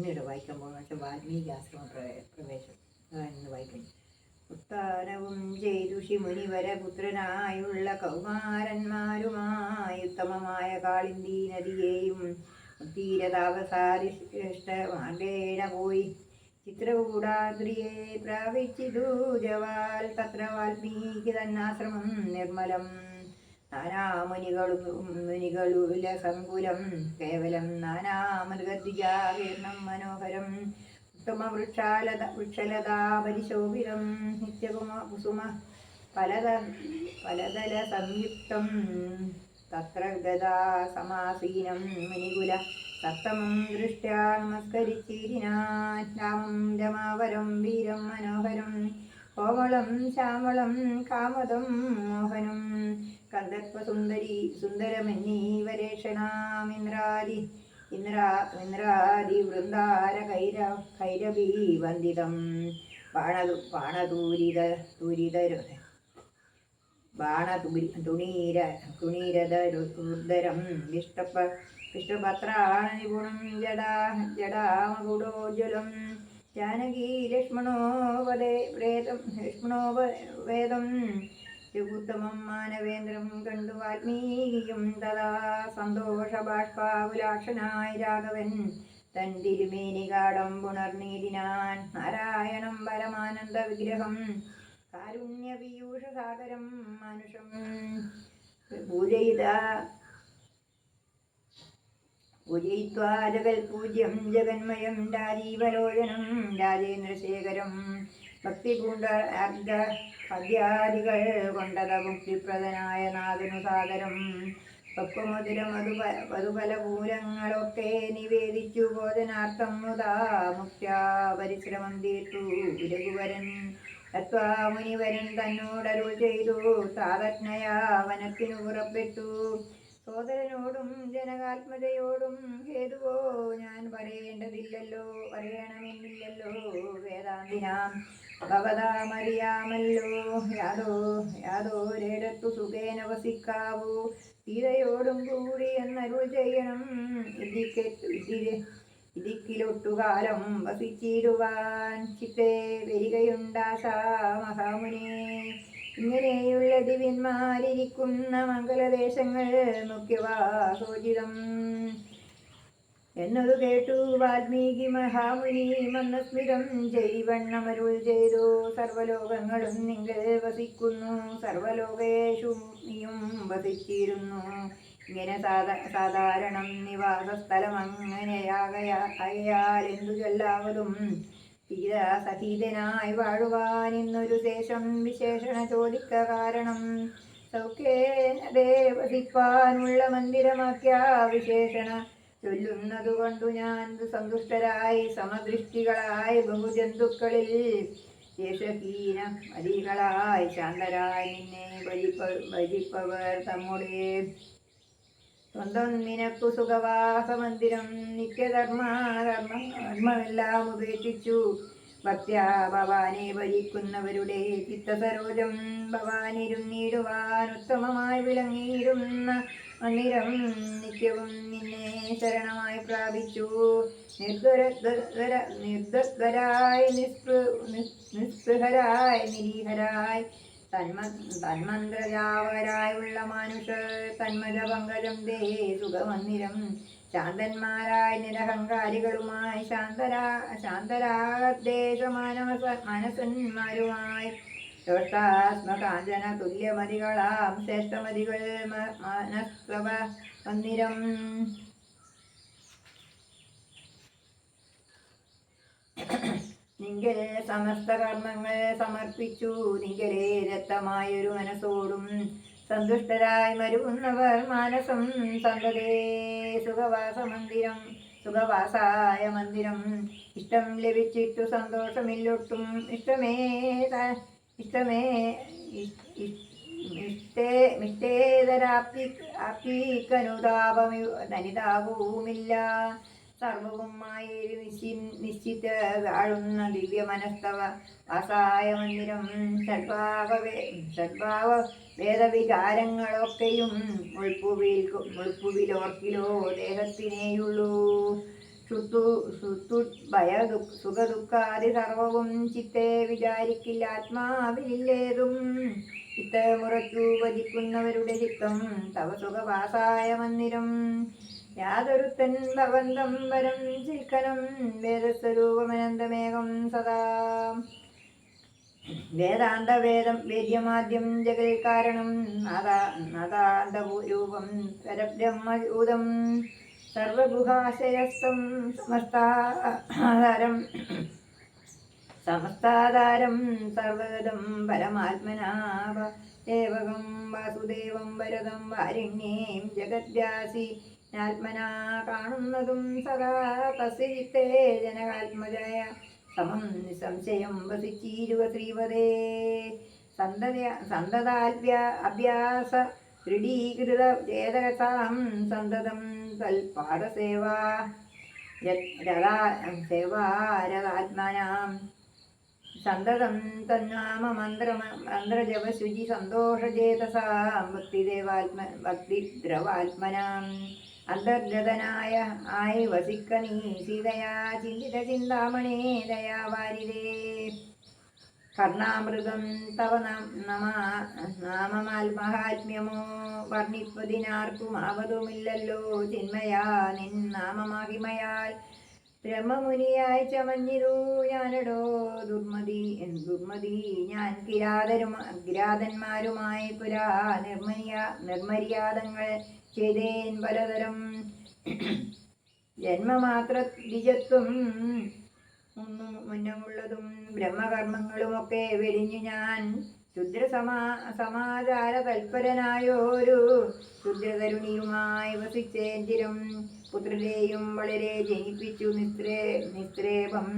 എന്നിട്ട് വായിക്കാൻ പോകുന്നത് വാൽമീകി ആശ്രമ പ്രവേശം. എന്ന് വായിക്കും ഉത്താരവും ചെയ്തു മുനിവര പുത്രനായുള്ള കൗമാരന്മാരുമായി ഉത്തമമായ കാളിന്തി നദിയെയും തീരതാവസാരിഷ്ടമാർഗേണ പോയി. ചിത്രകൂടാദ്രിയെ പ്രാപിച്ചിതു ജവാൽ തത്ര വാൽമീകി തന്നാശ്രമം നിർമ്മലം നാനാമുനികളും മുനികളുല സങ്കുലം കേവലം നാനാമൃഗദ്വിജാകീർണം മനോഹരം. ഉത്തമവൃക്ഷാലത വൃക്ഷലതാപരിശോഭിതം വൃക്ഷലതാ പരിശോഭിതം നിത്യകുമ കുസുമ പലത പലതല സംയുക്തം. തത്ര ഗതാ സമാസീനം മുനികുല സപ്തമം ദൃഷ്ട്യാ നമസ്കരിച്ചിരിനാമം രാമം രമാവരം വീരം മനോഹരം. കോവളം ശ്യാമളം കാമതം മോഹനം. കന്ദർപ്പസുന്ദരി സുന്ദരമന്നീവരേഷണാമിന്ദ്രാദി ഇന്ദ്രാ ഇന്ദ്രാദി വൃന്ദാര കൈര കൈരവീ വന്ദിതം. ബാണതു ബാണതൂരിത തൂരിതരു ബാണതുരി തുണീര വിഷ്ടപ വിഷ്ണുപത്രാണ നിപുണം ജടാ ജടാമകുടോജ്വലം. ജാനകീ ലക്ഷ്മണോ വദേ ലക്ഷ്മണോ വേദം. രഘുത്തമം മാനവേന്ദ്രം കണ്ടു വാൽമീകിയും തഥാ സന്തോഷ ബാഷ്പാവുലാക്ഷനായി രാഘവൻ. തൻ പുണർനീതിനാൻ നാരായണം പരമാനന്ദ വിഗ്രഹം കാരുണ്യ പീയൂഷ സാഗരം മനുഷം പൂജയിത പൂജയിത്വാ ജഗൽപൂജ്യം ജഗന്മയം രാജീവലോചനം രാജേന്ദ്രശേഖരം. ഭക്തി പൂണ്ട അർദ്ധ പദ്യാദികൾ കൊണ്ടത മുക്തിപ്രദനായ നാഥനു സാദരം. അതു പല മധുഫലപൂരങ്ങളൊക്കെ നിവേദിച്ചു ബോധനാർത്ഥം മുതാ മുക്ത്യാ പരിശ്രമം തീർത്തു രഘുവരൻ തത്വാമുനിവരൻ തന്നോടരുൾ ചെയ്തു. താതജ്ഞയാ വനത്തിനു പുറപ്പെട്ടു. സോദരനോടും ജനകാത്മജയോടും ഹേതുവോ ഞാൻ പറയേണ്ടതില്ലല്ലോ പറയണമെന്നില്ലല്ലോ. വേദാന്തിനാം ഭവതാമറിയാമല്ലോ യാതോ യാതോരിടത്തു സുഖേന വസിക്കാവൂ. സീതയോടും കൂടി എന്നരുൾ ചെയ്യണം. ഇതിക്കിലൊട്ടുകാലം വസിച്ചിടുവാൻ ചിത്തെ വരികയുണ്ടാശ മഹാമുനി. ഇങ്ങനെയുള്ള ദിവ്യന്മാരിരിക്കുന്ന മംഗലദേശങ്ങൾ മുഖ്യവാസോചിതം എന്നതു കേട്ടു വാൽമീകി മഹാമുനി മന്ദസ്മിതം. ജൈവണ്ണമരുൾ ചെയ്തു. സർവലോകങ്ങളും നിങ്ങൾ വസിക്കുന്നു. സർവലോകേഷു നീയും വസിച്ചിരുന്നു. ഇങ്ങനെ സാധാ സാധാരണം നിവാസസ്ഥലം അങ്ങനെയാകയാൽ എന്തു ചൊല്ലാവതും സീത സഹീതനായി വാഴുവാൻ ഇന്നൊരു ശേഷം വിശേഷണ ചോദിക്ക കാരണം. സൗഖ്യേന ദേവസിപ്പാനുള്ള മന്ദിരമാക്കിയ വിശേഷണ ചൊല്ലുന്നതുകൊണ്ടു ഞാൻ സന്തുഷ്ടരായി സമദൃഷ്ടികളായി ബഹുജന്തുക്കളിൽ ശേഷഹീന മതികളായി ശാന്തരായി നിന്നെ ഭജിപ്പ ഭജിപ്പവർ തമ്മുടെ. സ്വന്തം നിനക്കു സുഖവാസമന്ദിരം നിത്യധർമ്മ ധർമ്മ ധർമ്മമെല്ലാം ഉപേക്ഷിച്ചു. ഭക്ത്യാ ഭവാനെ ഭജിക്കുന്നവരുടെ ചിത്തസരോജം ഭവാനിരുന്നിടുവാൻ ഉത്തമമായി വിളങ്ങിയിരുന്ന മന്ദിരം നിത്യവും നിന്നെ ശരണമായി പ്രാപിച്ചു. നിർദ്ധര നിർദ്ധരായി നിസ്പൃ നിസ്പൃഹരായി നിരീഹരായി. തന്മ തന്മന്ത്രജാവരായുള്ള മനുഷ്യർ തന്മജ പങ്കജം ദേ സുഖമന്ദിരം. ശാന്തന്മാരായ നിരഹങ്കാരികളുമായി ശാന്തരാ ശാന്തരാദേശ മാനവ മനസന്മാരുമായി ദോഷ്ടാത്മകാഞ്ചന തുല്യമതികളാം ശ്രേഷ്ഠമതികൾ മ- മനസ്സവ മന്ദിരം. നിങ്കൽ സമസ്ത കർമ്മങ്ങൾ സമർപ്പിച്ചു. നിങ്കലെ രക്തമായൊരു മനസ്സോടും സന്തുഷ്ടരായി മരുന്നവർ മാനസം സന്തതേ. സുഖവാസ മന്ദിരം സുഖവാസായ മന്ദിരം. ഇഷ്ടം ലഭിച്ചിട്ടു സന്തോഷമില്ലൊട്ടും. ഇഷ്ടമേ ഇഷ്ടമേ? ഇഷ്ടേ ഇഷ്ടേതരാപ്തി ആപ്തിക്കനുതാപമി ധനിതാപവുമില്ല. സർവവുമായി നിശ്ചി നിശ്ചിത വാഴുന്ന ദിവ്യ മനസ്തവ അസായ മന്ദിരം ഷഡ്ഭാവ സദ്ഭാവ വേദവികാരങ്ങളൊക്കെയും മുൾപ്പുവിൽ മുൾപ്പുവിലോർക്കിലോ ദേഹത്തിനേയുള്ളൂ. ശ്രുതു ശ്രുതു ഭയ സുഖദുഃഖാദി സർവവും ചിത്തെ വിചാരിക്കില്ല ആത്മാവിലേതും ചിത്ത മുറച്ചു വധിക്കുന്നവരുടെ ചിത്തം തവ സുഖവാസായ മന്ദിരം. യാതൊരുത്തൻ ഭവന്തം വരം ചിൽക്കനം വേദസ്വരൂപമനന്തമേകം സദാ. വേദാന്ത വേദം വേദ്യമാദ്യം ജഗൽ കാരണം നാദാന്തരൂപം പരബ്രഹ്മയൂതം സർവഗുഹാശയസ്ഥം സമസ്താധാരം സമസ്താധാരം സർവഗതം പരമാത്മനാവ ദേവകം വാസുദേവം വരദം വാരിണ്യേം ജഗദ്വാസി ആത്മനാ കാണുന്നതും സദാ തസ്യത്തെ ജനകാത്മജയ. സമം നിസംശയം വസിച്ചീരുവ ശ്രീപദേ സന്തത സന്തതാഭ്യ അഭ്യാസ ദൃഢീകൃത ചേതകസാം സന്തതം തൽപാദസേവാ രഥാ സേവാരതാത്മനാം സന്തതം തന്നാമ മന്ത്ര മന്ത്രജപശുചി സന്തോഷചേതസാം. ഭക്തിദേവാത്മ ഭക്തിദ്രവാത്മനാം. അന്തർഗതനായ ആയി വസിക്ക നീ സീതയാ. ചിന്തിത ചിന്താമണേ ദയാവാരിതേ. കർണാമൃതം തവ നാമമാത്മഹാത്മ്യമോ വർണിപ്പതിനാർക്കും ആവതുമില്ലല്ലോ ചിന്മയാ നിൻ നാമമാഹിമയാൽ. ബ്രഹ്മമുനിയായി ചമഞ്ഞിരു ഞാനടോ ദുർമതി ദുർമതി ഞാൻ കിരാതരും കിരാതന്മാരുമായി പുരാ നിർമ്മര്യ നിർമര്യാദങ്ങൾ ചെയ്തേൻ പലതരം ജന്മമാത്ര ദ്വിജത്വം മുന്നമുള്ളതും ബ്രഹ്മകർമ്മങ്ങളുമൊക്കെ വെടിഞ്ഞു ഞാൻ ശുദ്രസമാ സമാചാര തൽപരനായോരു ശുദ്രതരുണിയുമായി വസിച്ചേന്തിരം പുത്രരെയും വളരെ ജനിപ്പിച്ചു. നിസ്ത്രേ നിസ്ത്രേപം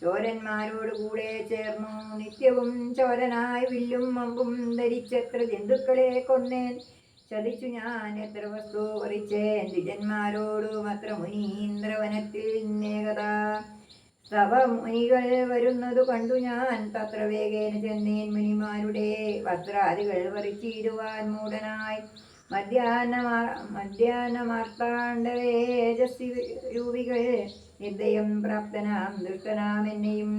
ചോരന്മാരോട് കൂടെ ചേർന്നു. നിത്യവും ചോരനായി വില്ലും അമ്പും ധരിച്ചെത്ര ജന്തുക്കളെ കൊന്നേൻ ചതിച്ചു ഞാൻ എത്ര വസ്തു പറിച്ചേൻ ദ്വിജന്മാരോടും അത്ര മുനീന്ദ്രവനത്തിൽ നേകത തവ മുനികൾ വരുന്നതു കണ്ടു ഞാൻ. തത്ര വേഗേന ചെന്നേൻ മുനിമാരുടെ വസ്ത്രാദികൾ പറിച്ചിടുവാൻ മൂടനായി മധ്യാഹ്ന മധ്യാഹ്നമാർത്താണ്ഡവേജസ്സി രൂപികൾ നിർദ്ദയം പ്രാപ്തനാം ദുഷ്ടനാം എന്നെയും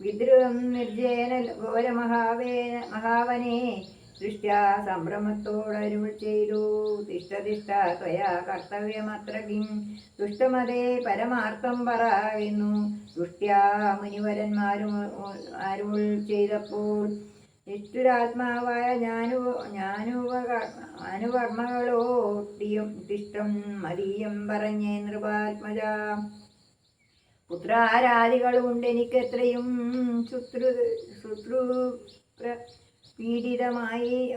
വിദ്രുവം നിർജേന ഘോരമഹാവേന മഹാവനെ ദൃഷ്ട്യാ സംഭ്രമത്തോടരുൾ ചെയ്തു. തിഷ്ടതിഷ്ട ത്വയാ കർത്തവ്യമത്ര കിം. ദുഷ്ടമതേ പരമാർത്ഥം പറയുന്നു. ദുഷ്ട്യാ മുനിവരന്മാരും അരുൾ ചെയ്തപ്പോൾ നിഷ്ഠുരാത്മാവായ ഞാനു ഞാനുപ അനുവർമ്മകളോ തിഷ്ടം മതീയം പറഞ്ഞേ നൃപാത്മജ. പുത്രാരാദികളുണ്ട് എനിക്കെത്രയും ശുത്രു ശുശ്രു പീഡിതമായി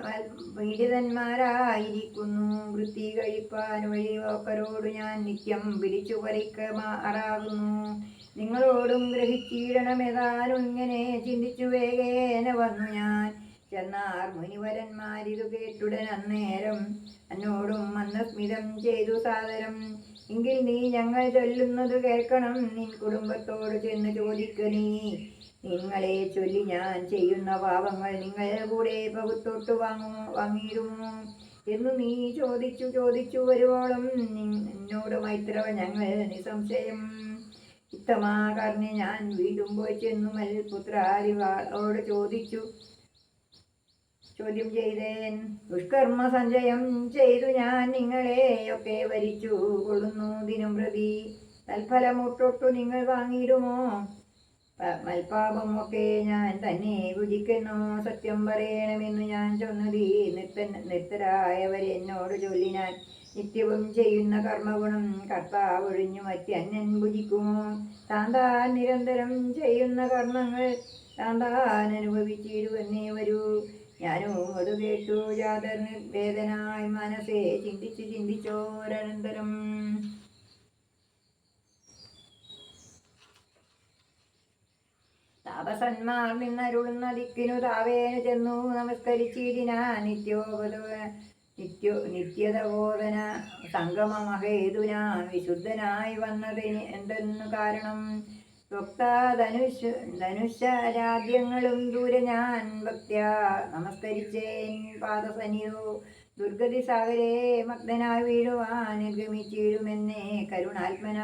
പീഡിതന്മാരായിരിക്കുന്നു. വൃത്തി കഴിപ്പാൻ വഴിവോക്കരോട് ഞാൻ നിത്യം പിടിച്ചു പറിക്കമാറാകുന്നു നിങ്ങളോടും ഗ്രഹിച്ചിടണമെതാനും ഇങ്ങനെ ചിന്തിച്ചു വേഗേന വന്നു ഞാൻ. ചെന്നാർ മുനിവരന്മാരിതു കേട്ടുടൻ അന്നേരം എന്നോടും മന്ദസ്മിതം ചെയ്തു സാദരം. എങ്കിൽ നീ ഞങ്ങൾ ചൊല്ലുന്നത് കേൾക്കണം. നിൻ കുടുംബത്തോട് ചെന്ന് ചോദിക്ക നീ. നിങ്ങളെ ചൊല്ലി ഞാൻ ചെയ്യുന്ന പാപങ്ങൾ നിങ്ങൾ കൂടെ പകുത്തൊട്ട് വാങ്ങുമോ വാങ്ങിയിടുമോ? എന്ന് നീ ചോദിച്ചു ചോദിച്ചു വരുവോളം നിന്നോട് മൈത്രവ ഞങ്ങൾ നിസംശയം ഇത്തമാകർണി ഞാൻ വീണ്ടും പോയി ചെന്നു മൽപുത്രാരിവാളോട് ചോദിച്ചു. ചോദ്യം ചെയ്തേൻ ദുഷ്കർമ്മ സഞ്ചയം ചെയ്തു ഞാൻ നിങ്ങളെയൊക്കെ വരിച്ചു കൊള്ളുന്നു ദിനം പ്രതി തൽഫലമൊട്ടൊട്ടു നിങ്ങൾ വാങ്ങിയിടുമോ? മൽപാപമൊക്കെ ഞാൻ തന്നെ ഭുജിക്കുന്നു. സത്യം പറയണമെന്ന് ഞാൻ ചൊന്നതി നിർത്ത നിർത്തരായവരെന്നോട് ചൊല്ലിനാൻ നിത്യവും ചെയ്യുന്ന കർമ്മഗുണം കർത്താവൊഴിഞ്ഞു മറ്റന്യൻ ഭുജിക്കുമോ താൻ നിരന്തരം ചെയ്യുന്ന കർമ്മങ്ങൾ താൻ താൻ അനുഭവിച്ചിടുവന്നേ വരൂ. ഞാനും അത് കേട്ടു. ജാതർ വേദനായി മനസ്സേ ചിന്തിച്ച് ചിന്തിച്ചോരനന്തരം. താപസന്മാർ നിന്നരുളുന്ന ദിക്കിനു താവേന ചെന്നു നമസ്കരിച്ചിടിനാ. നിത്യോപത നിത്യ നിത്യതബോധന സംഗമമഹേതുന വിശുദ്ധനായി വന്നതിന് എന്തെന്നു കാരണം? ധനുഷ് ധനുഷരാദ്യങ്ങളും ദൂരെ ഞാൻ ഭക്ത്യ നമസ്കരിച്ചേൻ പാദസനിയോ ദുർഗതി സാഗരേ മഗ്നനായി വീഴുവാൻ ഗമിച്ചിരുമെന്നേ കരുണാത്മന.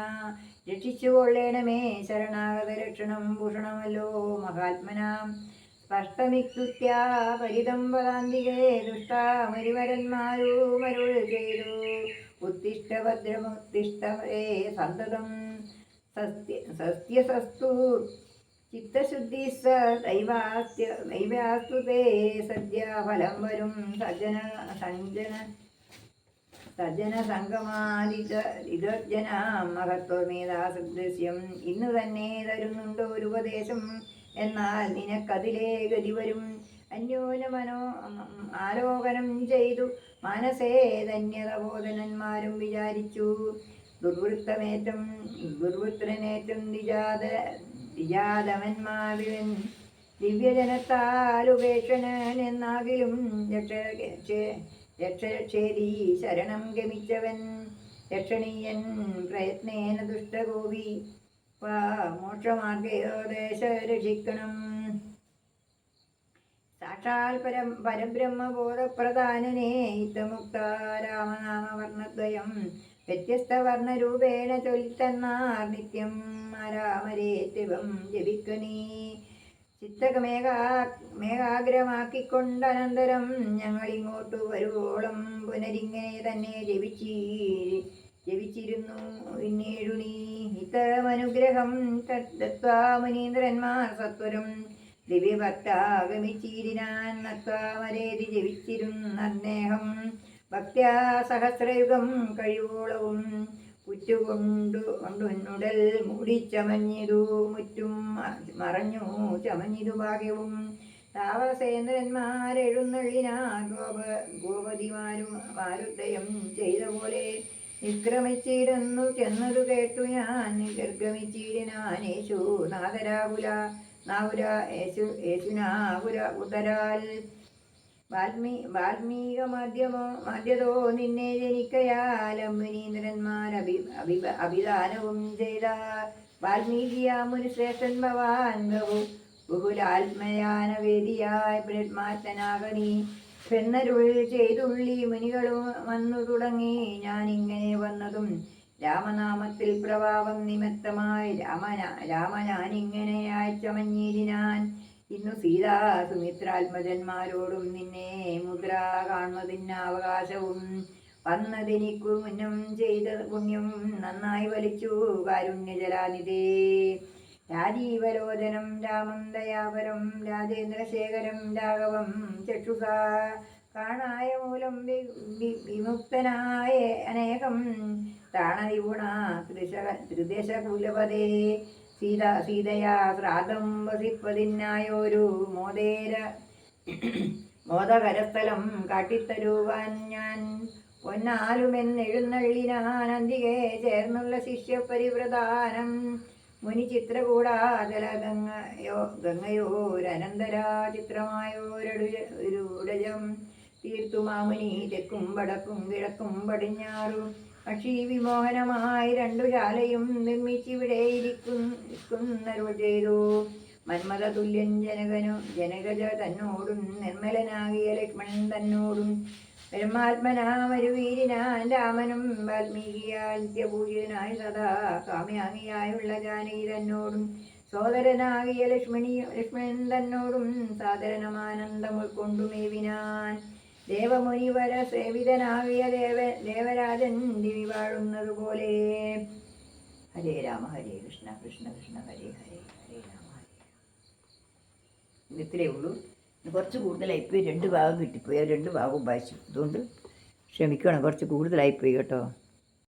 രക്ഷിച്ചുകൊള്ളേണമേ ശരണാഗത രക്ഷണം ഭൂഷണമല്ലോ മഹാത്മനാം. സ്പഷ്ടമിക്തുത്യ പദാന്തികേ ദുഷ്ടാമരിവരന്മാരു ചെയ്തു. ഉത്തിഷ്ടഭദ്രമുത്തിഷ്ടേ സന്തതം. സസ്യ സസ്യസസ്തു ചിത്തശുദ്ധി സൈവാസ്തു സദ്യ ഫലം വരും. സജ്ജന സഞ്ജന സജ്ജന സംഗമാദിത ഇതർജന മഹത്വമേതാ സദൃശ്യം ഇന്ന് തന്നെ തരുന്നുണ്ട് ഒരു ഉപദേശം. എന്നാൽ നിനക്കതിലേ ഗതി വരും. അന്യോന്യമനോ ആലോകനം ചെയ്തു. മനസ്സേ ധന്യതബോധനന്മാരും വിചാരിച്ചു. ദുർവൃത്തമേറ്റം ദുർവൃത്തനേറ്റം ദിജാത ദിജാതവന്മാരിവൻ ദിവ്യജനത്താൽ ഉപേക്ഷണൻ എന്നാകിലും രക്ഷ രക്ഷരക്ഷേരി ശരണം ഗമിച്ചവൻ രക്ഷണീയൻ പ്രയത്നേന ദുഷ്ടഗോപി മോക്ഷമാർഗയോദേശ രക്ഷിക്കണം സാക്ഷാൽ പരം പരബ്രഹ്മബോധപ്രധാനനേ ഇത്തമുക്ത രാമനാമവർണദ്വയം വ്യത്യസ്ത വർണരൂപേണ ചൊല്ലിത്തന്നാർ നിത്യം രാമരേത്യവം ജപിക്കണീ. ചിത്തകമേകാ മേകാഗ്രമാക്കിക്കൊണ്ടനന്തരം ഞങ്ങൾ ഇങ്ങോട്ട് വരുവോളം പുനരിങ്ങനെ തന്നെ ജപിച്ചീ ജപിച്ചിരുന്നു പിന്നീടു നീ ഇത്തമനുഗ്രഹം സത്വരും സത്വരം ദിവ്യഭക്താഗമിച്ചീരിനാൻ നത്വാമരേതി ജപിച്ചിരുന്നേഹം ഭക്ത്യാ സഹസ്രയുഗം കഴിവോളവും പുറ്റുകൊണ്ടു മൂടി മൂടിച്ചമഞ്ഞിതു മുറ്റും മറഞ്ഞു ചമഞ്ഞിതു ഭാഗ്യവും താവസേന്ദ്രന്മാരെഴുന്നള്ളിനാ ഗോപ ഗോപതിമാരും മാരുദ്ധയം ചെയ്ത പോലെ നിക്രമിച്ചിരുന്നു ചെന്നതു കേട്ടു ഞാൻ. നിർഗമിച്ചിരുന്നാൻ യേശു നാദരാകുല നാവുര യേശു യേശുനാകുര ഉദരാൽ വാൽമീ വാൽമീക മാധ്യമോ മാധ്യതോ നിന്നെ ജനിക്കയാലം മുനീന്ദ്രന്മാർ അഭി അഭി അഭിദാനവും ചെയ്ത വാൽമീകിയ മുനിശ്രേഷ്ഠൻ ഭവാൻ ബഹു ബഹുലാത്മയാനവേദിയായ ബ്രഹ്മാത്തനാകനീ പെണ്ണരുൾ ചെയ്തുള്ളി മുനികളും വന്നു തുടങ്ങി. ഞാനിങ്ങനെ വന്നതും രാമനാമത്തിൽ പ്രഭാവം നിമിത്തമായി രാമന ഇങ്ങനെ ചമഞ്ഞിരിനാൻ ഇന്നു സീതാ സുമിത്രാത്മജന്മാരോടും നിന്നെ മുദ്ര കാണുന്നതിന് അവകാശവും വന്നതിനിക്കു മുന്നം ചെയ്ത പുണ്യം നന്നായി വലിച്ചു കാരുണ്യജലാനിതേ രാജീവലോചനം രാമം ദയാപരം രാജേന്ദ്രശേഖരം രാഘവം ചക്ഷുഷ കാണായ മൂലം വിമുക്തനായ അനേകം. താണനിപുണ ത്രിശ ത്രിദശകുലപതേ സീത സീതയാ മോദേര. മോദകരസ്ഥലം കാട്ടിത്തരുവാൻ ഞാൻ പൊന്നാലുമെന്നെഴുന്നള്ളിനാൻ അന്തികെ ചേർന്നുള്ള ശിഷ്യപരിവ്രതാനം. മുനി ചിത്രകൂടാതല ഗംഗയോ ഗംഗയോരനന്തരാ ചിത്രമായോരടുജം തീർത്തു മാമുനി തെക്കും വടക്കും കിഴക്കും പടിഞ്ഞാറും പക്ഷി വിമോഹനമായി രണ്ടു ശാലയും നിർമ്മിച്ചിവിടെ ഇരിക്കുന്നരുൾ ചെയ്തു മന്മത തുല്യൻ ജനകനു ജനകജ തന്നോടും നിർമ്മലനാകിയ ലക്ഷ്മണൻ തന്നോടും ബ്രഹ്മാത്മനാമരുവീരിനാൻ രാമനും വാൽമീകിയാൽ നിത്യപൂജിതനായി സദാ സ്വാമിയാങ്ങിയായുള്ള ജാനകി തന്നോടും സോദരനാകിയ ലക്ഷ്മണി ലക്ഷ്മണൻ തന്നോടും സാദരനമാനന്ദം ഉൾക്കൊണ്ടുമേവിനാൻ ദേവമുനിവര സേവിതനാകിയ ദേവ ദേവരാജൻ ദിവി വാഴുന്നത് പോലെ ഹരേ രാമ ഹരേ കൃഷ്ണ കൃഷ്ണ കൃഷ്ണ ഹരേ ഹരേ ഹരേ രാമ ഹരേ ഇത്രയേ ഉള്ളൂ. കുറച്ച് കൂടുതലായിപ്പോയി രണ്ട് ഭാഗം കിട്ടിപ്പോയി. ആ രണ്ട് ഭാഗവും വായിച്ചു. അതുകൊണ്ട് ക്ഷമിക്കണം. കുറച്ച് കൂടുതലായിപ്പോയി കേട്ടോ.